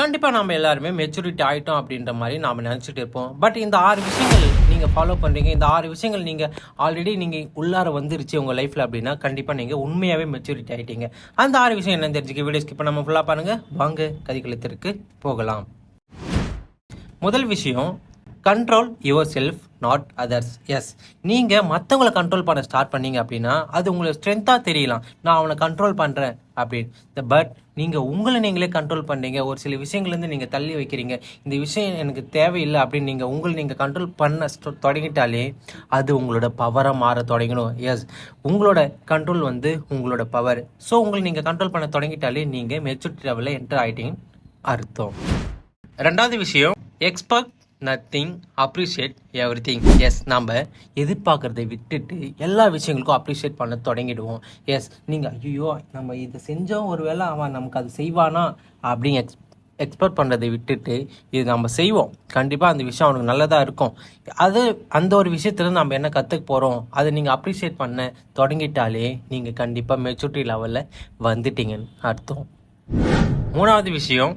கண்டிப்பாக நம்ம எல்லாருமே மெச்சூரிட்டி ஆகிட்டோம் அப்படின்ற மாதிரி நாம் நினச்சிட்டு இருப்போம். பட் இந்த ஆறு விஷயங்கள் நீங்கள் ஃபாலோ பண்ணுறீங்க இந்த ஆறு விஷயங்கள் நீங்கள் ஆல்ரெடி நீங்கள் உள்ளார வந்துருச்சு உங்கள் லைஃப்பில் அப்படின்னா கண்டிப்பாக நீங்கள் உண்மையாகவே மெச்சூரிட்டி ஆகிட்டீங்க அந்த ஆறு விஷயம் என்னன்னு தெரிஞ்சுக்க வீடியோ ஸ்கிப் நம்ம ஃபுல்லாக பாருங்கள் வாங்க கதிகளத்திற்கு போகலாம். முதல் விஷயம் control yourself not others as நீங்கள் மற்றவங்களை கண்ட்ரோல் பண்ண ஸ்டார்ட் பண்ணீங்க அப்படின்னா அது உங்களுக்கு ஸ்ட்ரென்த்தாக தெரியலாம். நான் அவனை கண்ட்ரோல் பண்ணுறேன் அப்படின்னு. பட் நீங்கள் உங்களை நீங்களே கண்ட்ரோல் பண்ணுறீங்க ஒரு சில விஷயங்கள்லேருந்து நீங்கள் தள்ளி வைக்கிறீங்க. இந்த விஷயம் எனக்கு தேவையில்லை அப்படின்னு நீங்கள் உங்களை நீங்கள் கண்ட்ரோல் பண்ண தொடங்கிட்டாலே அது உங்களோட பவராக மாற தொடங்கணும் எஸ் உங்களோட கண்ட்ரோல் வந்து உங்களோட பவர் ஸோ உங்களை நீங்கள் கண்ட்ரோல் பண்ண தொடங்கிட்டாலே நீங்கள் மெச்சூரிட்டி லெவலில் என்டர் ஆகிட்டீங்கன்னு அர்த்தம். ரெண்டாவது விஷயம் expect nothing appreciate everything as நம்ம எதிர்பார்க்குறதை விட்டுட்டு எல்லா விஷயங்களுக்கும் அப்ரிஷியேட் பண்ண தொடங்கிடுவோம். எஸ் நீங்கள் ஐயோ நம்ம இதை செஞ்சோம் ஒரு வேளை அவன் நமக்கு அது செய்வானா அப்படின்னு எக்ஸ் எக்ஸ்பெக்ட் பண்ணுறதை விட்டுட்டு இது நம்ம செய்வோம். கண்டிப்பாக அந்த விஷயம் அவனுக்கு நல்லதாக இருக்கும். அது அந்த ஒரு விஷயத்துல நம்ம என்ன கற்றுக்க போகிறோம் அதை நீங்கள் அப்ரிஷியேட் பண்ண தொடங்கிட்டாலே நீங்கள் கண்டிப்பாக மெச்சூரிட்டி லெவலில் வந்துட்டீங்கன்னு அர்த்தம். மூணாவது விஷயம்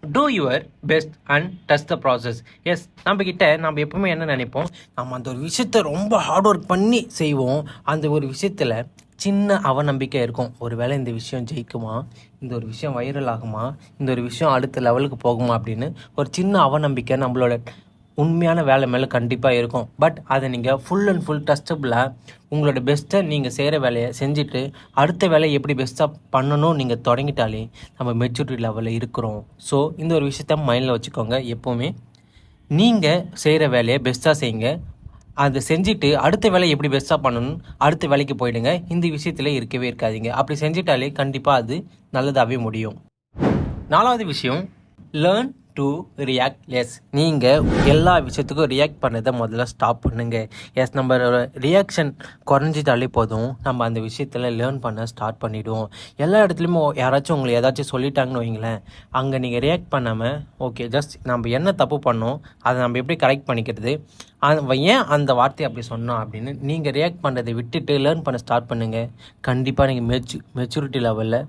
do your best and touch the process as நம்ம கிட்ட நம்ம எப்பவுமே என்ன நினைப்போம்? நம்ம அந்த ஒரு விஷயத்த ரொம்ப ஹார்ட் ஒர்க் பண்ணி செய்வோம். அந்த ஒரு விஷயத்தில் சின்ன அவநம்பிக்கை இருக்கும். ஒரு வேளை இந்த விஷயம் ஜெயிக்குமா? இந்த ஒரு விஷயம் வைரல் ஆகுமா? இந்த ஒரு விஷயம் அடுத்த லெவலுக்கு போகுமா? அப்படின்னு ஒரு சின்ன அவநம்பிக்கை நம்மளோட உண்மையான வேலை மேலே கண்டிப்பாக இருக்கும். பட் அதை நீங்கள் ஃபுல் அண்ட் ஃபுல் ட்ரஸ்டபுளாக உங்களோட பெஸ்ட்டை நீங்கள் செய்கிற வேலையை செஞ்சுட்டு அடுத்த வேலையை எப்படி பெஸ்ட்டாக பண்ணணும் நீங்கள் தொடங்கிட்டாலே நம்ம மெச்சூரிட்டி லெவலில் இருக்கிறோம். ஸோ இந்த ஒரு விஷயத்த மைண்டில் வச்சுக்கோங்க எப்போவுமே. நீங்கள் செய்கிற வேலையை பெஸ்ட்டாக செய்யுங்க. அதை செஞ்சுட்டு அடுத்த வேலையை எப்படி பெஸ்ட்டாக பண்ணணும் அடுத்த வேலைக்கு போயிடுங்க. இந்த விஷயத்தில் இருக்கவே இருக்காதீங்க. அப்படி செஞ்சிட்டாலே கண்டிப்பாக அது நல்லதாகவே முடியும். நாலாவது விஷயம் லேர்ன் டு ரியாக்ட் லெஸ் நீங்கள் எல்லா விஷயத்துக்கும் ரியாக்ட் பண்ணதை முதல்ல ஸ்டாப் பண்ணுங்க. எஸ் நம்ம ரியாக்ஷன் குறைஞ்சிட்டாலே போதும். நம்ம அந்த விஷயத்தில் லேர்ன் பண்ண ஸ்டார்ட் பண்ணிவிடுவோம் எல்லா இடத்துலையுமே யாராச்சும் உங்களை ஏதாச்சும் சொல்லிட்டாங்கன்னு வைங்களேன் அங்கே நீங்கள் ரியாக்ட் பண்ணாமல் ஓகே ஜஸ்ட் நம்ம என்ன தப்பு பண்ணோம் அதை நம்ம எப்படி கரெக்ட் பண்ணிக்கிறது ஏன் அந்த வார்த்தையை அப்படி சொன்னோம் அப்படின்னு நீங்கள் ரியாக்ட் பண்ணுறதை விட்டுட்டு லேர்ன் பண்ண ஸ்டார்ட் பண்ணுங்கள் கண்டிப்பாக நீங்கள் மெச்சு மெச்சூரிட்டி லெவலில்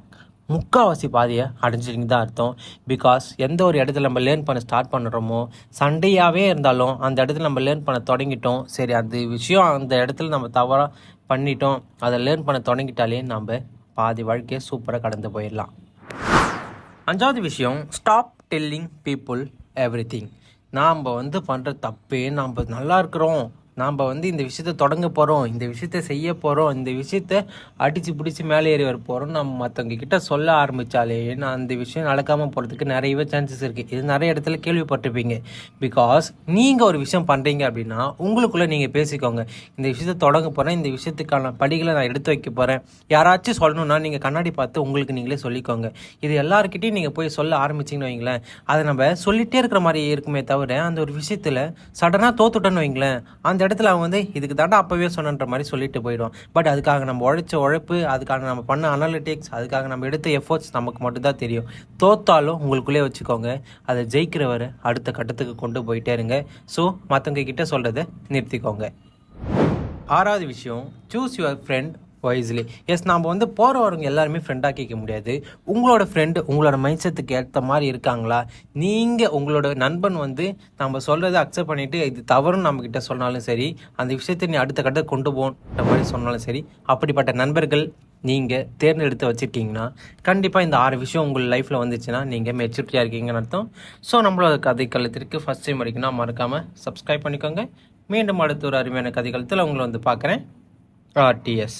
முக்கால்வாசி பாதியை அடைஞ்சிட்டிங்க தான் அர்த்தம். பிகாஸ் எந்த ஒரு இடத்துல நம்ம லேர்ன் பண்ண ஸ்டார்ட் பண்ணுறோமோ சண்டையாகவே இருந்தாலும் அந்த இடத்துல நம்ம லேர்ன் பண்ண தொடங்கிட்டோம். சரி அந்த விஷயம் அந்த இடத்துல நம்ம தவறாக பண்ணிட்டோம். அதை லேர்ன் பண்ண தொடங்கிட்டாலே நம்ம பாதி வாழ்க்கையை சூப்பராக கடந்து போயிடலாம். அஞ்சாவது விஷயம் stop telling people everything நாம் வந்து பண்ணுற தப்பே நாம் நல்லா இருக்கிறோம். நாம் வந்து இந்த விஷயத்தை தொடங்க போகிறோம் இந்த விஷயத்த செய்ய போகிறோம் இந்த விஷயத்த அடித்து பிடிச்சி மேலே ஏறி வர போகிறோம் நம்ம மற்றவங்க கிட்ட சொல்ல ஆரம்பித்தாலே நான் அந்த விஷயம் நடக்காமல் போகிறதுக்கு நிறையவே சான்சஸ் இருக்குது இது நிறைய இடத்துல கேள்விப்பட்டிருப்பீங்க. பிகாஸ் நீங்கள் ஒரு விஷயம் பண்ணுறீங்க அப்படின்னா உங்களுக்குள்ளே நீங்கள் பேசிக்கோங்க. இந்த விஷயத்தை தொடங்க போகிறேன் இந்த விஷயத்துக்கான படிகளை நான் எடுத்து வைக்க போகிறேன் யாராச்சும் சொல்லணும்னா நீங்கள் கண்ணாடி பார்த்து உங்களுக்கு நீங்களே சொல்லிக்கோங்க. இது எல்லாருக்கிட்டையும் நீங்கள் போய் சொல்ல ஆரம்பிச்சிங்கன்னு வைங்களேன். அதை நம்ம சொல்லிகிட்டே இருக்கிற மாதிரி இருக்குமே தவிர அந்த ஒரு விஷயத்தில் சடனாக தோத்துட்டோன்னு வைங்களேன். அந்த இடத்துல அவங்க வந்து இதுக்கு தாண்டா அப்போவே சொன்னன்ற மாதிரி சொல்லிட்டு போயிடும். பட் அதுக்காக நம்ம உழைச்ச உழைப்பு அதுக்காக நம்ம பண்ண அனாலிட்டிக்ஸ் அதுக்காக நம்ம எடுத்த எஃபோர்ட்ஸ் நமக்கு மட்டும்தான் தெரியும். தோத்தாலும் உங்களுக்குள்ளே வச்சுக்கோங்க அதை ஜெயிக்கிறவரை அடுத்த கட்டத்துக்கு கொண்டு போயிட்டே இருங்க. ஸோ மற்றவங்க கிட்ட சொல்கிறத நிறுத்திக்கோங்க. ஆறாவது விஷயம் choose your friend wisely as நாம் வந்து போகிறவங்க எல்லாருமே ஃப்ரெண்டாக கேட்க முடியாது. உங்களோட ஃப்ரெண்டு உங்களோட மைண்ட் செட்டுக்கு ஏற்ற மாதிரி இருக்காங்களா? நீங்கள் உங்களோட நண்பன் வந்து நம்ம சொல்கிறத அக்செப்ட் பண்ணிவிட்டு இது தவறுன்னு நம்மக்கிட்ட சொன்னாலும் சரி அந்த விஷயத்தை நீ அடுத்த கட்ட கொண்டு போன்ற மாதிரி சொன்னாலும் சரி அப்படிப்பட்ட நண்பர்கள் நீங்கள் தேர்ந்தெடுத்து வச்சுருக்கீங்கன்னா கண்டிப்பாக இந்த ஆறு விஷயம் உங்கள் லைஃப்பில் வந்துச்சுன்னா நீங்கள் மெச்சூரிட்டியாக இருக்கீங்கன்னு அர்த்தம். ஸோ நம்மளோட கதை கழுத்திற்கு ஃபஸ்ட் டைம் வரைக்கும் மறக்காமல் சப்ஸ்கிரைப் பண்ணிக்கோங்க. மீண்டும் அடுத்த ஒரு அருமையான கதை கழுத்தில் உங்களை வந்து பார்க்குறேன். ஆர்டிஎஸ்